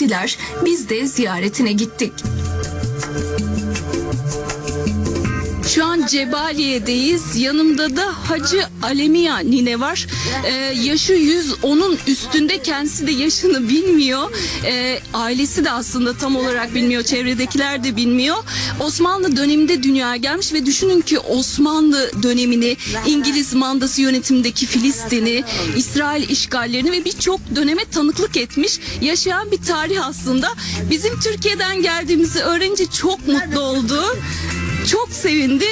dediler. Biz de ziyaretine gittik. Cebaliye'deyiz. Yanımda da Hacı Alemiya nine var. Ee, yaşı 100, onun üstünde kendisi de yaşını bilmiyor. Ee, ailesi de aslında tam olarak bilmiyor. Çevredekiler de bilmiyor. Osmanlı döneminde dünyaya gelmiş ve düşünün ki Osmanlı dönemini, İngiliz mandası yönetimindeki Filistin'i, İsrail işgallerini ve birçok döneme tanıklık etmiş. Yaşayan bir tarih aslında. Bizim Türkiye'den geldiğimizi öğrenince çok mutlu oldu. Çok sevindi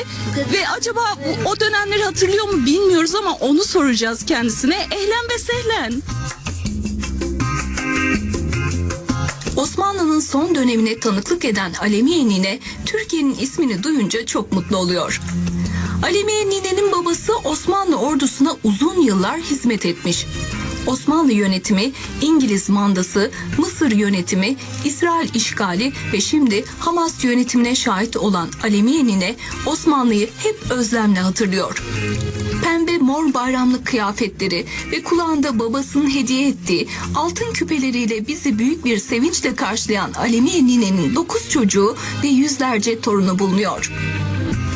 ve acaba bu- o dönemleri hatırlıyor mu bilmiyoruz ama onu soracağız kendisine. Ehlen ve sehlen. Osmanlı'nın son dönemine tanıklık eden Alemiye Nine Türkiye'nin ismini duyunca çok mutlu oluyor. Alemiye Nine'nin babası Osmanlı ordusuna uzun yıllar hizmet etmiş. Osmanlı yönetimi, İngiliz mandası, Mısır yönetimi, İsrail işgali ve şimdi Hamas yönetimine şahit olan Alemiye Nine Osmanlı'yı hep özlemle hatırlıyor. Pembe mor bayramlık kıyafetleri ve kulağında babasının hediye ettiği altın küpeleriyle bizi büyük bir sevinçle karşılayan Alemiye Nine'nin dokuz çocuğu ve yüzlerce torunu bulunuyor.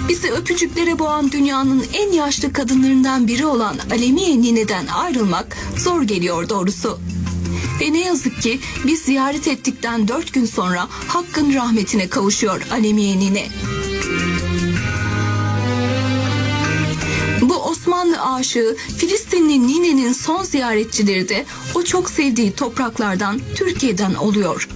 Bizi öpücüklere boğan dünyanın en yaşlı kadınlarından biri olan Alemiye Nine'den ayrılmak zor geliyor doğrusu. Ve ne yazık ki biz ziyaret ettikten dört gün sonra Hakk'ın rahmetine kavuşuyor Alemiye Nine. Bu Osmanlı aşığı Filistinli Nine'nin son ziyaretçileri de o çok sevdiği topraklardan Türkiye'den oluyor.